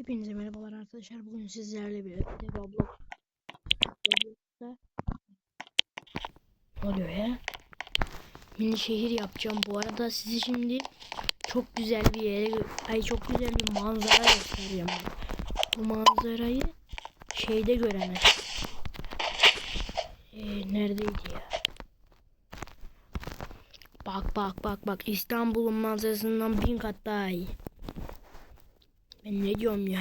Hepinize merhabalar arkadaşlar. Bugün sizlerle birlikte Roblox Roblox'ta oluyor ya? Mini şehir yapacağım. Bu arada sizi şimdi çok güzel bir yere, ay çok güzel bir manzara göstereceğim. Bu manzarayı şeyde göremez. Ee, neredeydi ya? Bak bak bak bak İstanbul'un manzarasından bin kat daha iyi. Ben ne diyorum ya?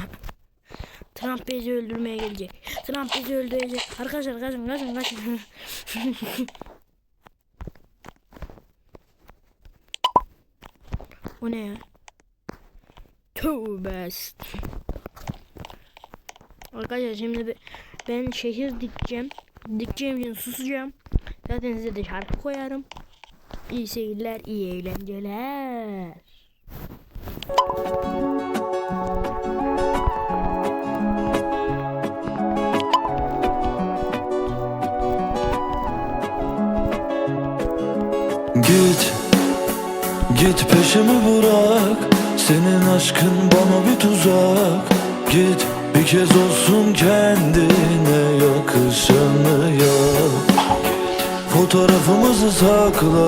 Trump bizi öldürmeye gelecek. Trump bizi öldürecek. Arkadaşlar kaçın kaçın kaçın. o ne ya? Tövbe. Arkadaşlar şimdi be- ben şehir dikeceğim. Dikeceğim için susacağım. Zaten size de şarkı koyarım. İyi seyirler, iyi eğlenceler. Git, git peşimi bırak. Senin aşkın bana bir tuzak. Git bir kez olsun kendine yakışanı yap. Fotoğrafımızı sakla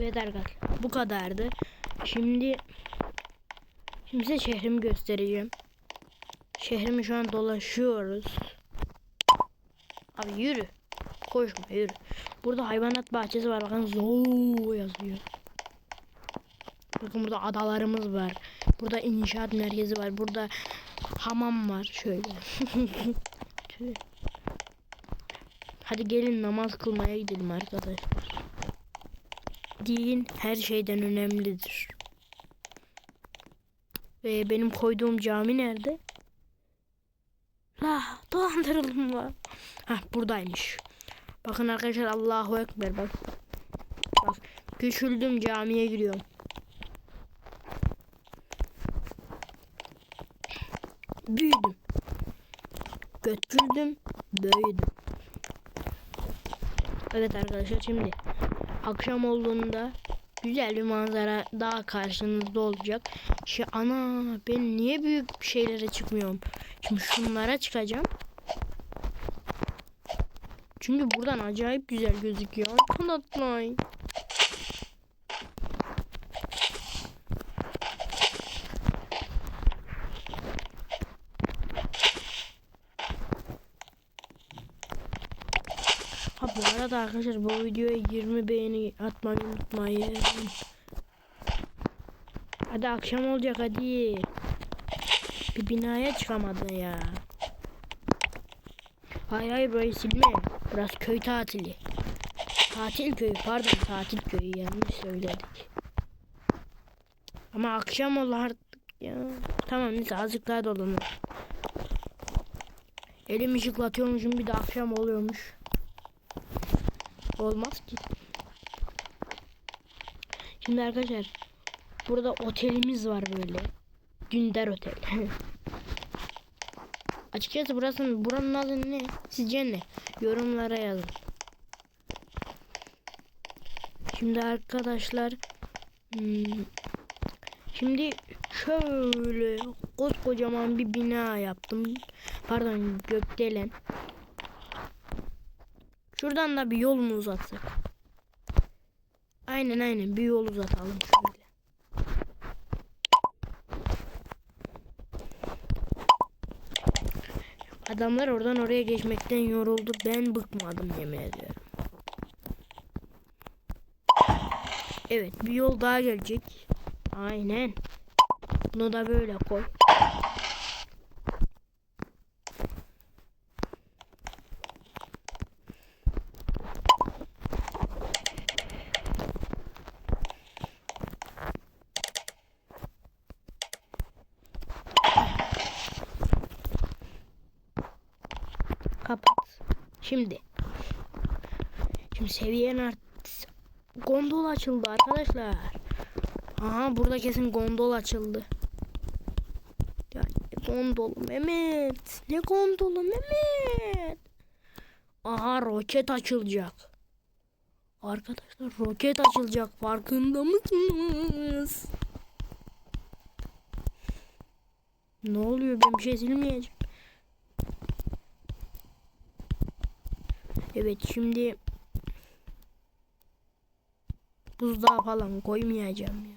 Evet arkadaşlar bu kadardı. Şimdi şimdi size şehrimi göstereceğim. Şehrimi şu an dolaşıyoruz. Abi yürü. Koşma yürü. Burada hayvanat bahçesi var. Bakın zoo yazıyor. Bakın burada adalarımız var. Burada inşaat merkezi var. Burada hamam var. Şöyle. Hadi gelin namaz kılmaya gidelim arkadaşlar. Din her şeyden önemlidir. Ve benim koyduğum cami nerede? La dolandırıldım la. Hah buradaymış. Bakın arkadaşlar Allahu Ekber bak. Bak küçüldüm camiye giriyorum. Büyüdüm. Götürdüm. Büyüdüm. Evet arkadaşlar şimdi akşam olduğunda güzel bir manzara daha karşınızda olacak. Şey ana ben niye büyük şeylere çıkmıyorum? Şimdi şunlara çıkacağım. Çünkü buradan acayip güzel gözüküyor. Arkadaşlar. Ha bu arada arkadaşlar bu videoya 20 beğeni atmayı unutmayın. Hadi akşam olacak hadi. Bir binaya çıkamadın ya. Hayır hayır burayı silme. Burası köy tatili. Tatil köyü pardon tatil köyü yanlış söyledik. Ama akşam oldu artık ya. Tamam neyse azıcık daha dolanır. Elim ışıklatıyormuşum bir de akşam oluyormuş. Olmaz ki. Şimdi arkadaşlar burada otelimiz var böyle. Dündar Otel. Açıkçası burası buranın adı ne? Sizce ne? Yorumlara yazın. Şimdi arkadaşlar hmm, şimdi şöyle koskocaman bir bina yaptım. Pardon gökdelen. Şuradan da bir yol mu uzatsak? Aynen aynen bir yol uzatalım şöyle. Adamlar oradan oraya geçmekten yoruldu. Ben bıkmadım yemin ediyorum. Evet bir yol daha gelecek. Aynen. Bunu da böyle koy. Kapat. Şimdi. Şimdi seviyen art. Gondol açıldı arkadaşlar. Aha burada kesin gondol açıldı. Ya ne gondolu Mehmet. Ne gondolu Mehmet. Aha roket açılacak. Arkadaşlar roket açılacak. Farkında mısınız? Ne oluyor? Ben bir şey silmeyeceğim. Evet şimdi buzdağı falan koymayacağım ya.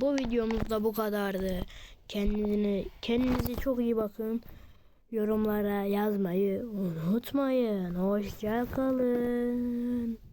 Bu videomuz da bu kadardı. Kendini kendinize çok iyi bakın. Yorumlara yazmayı unutmayın. Hoşça kalın.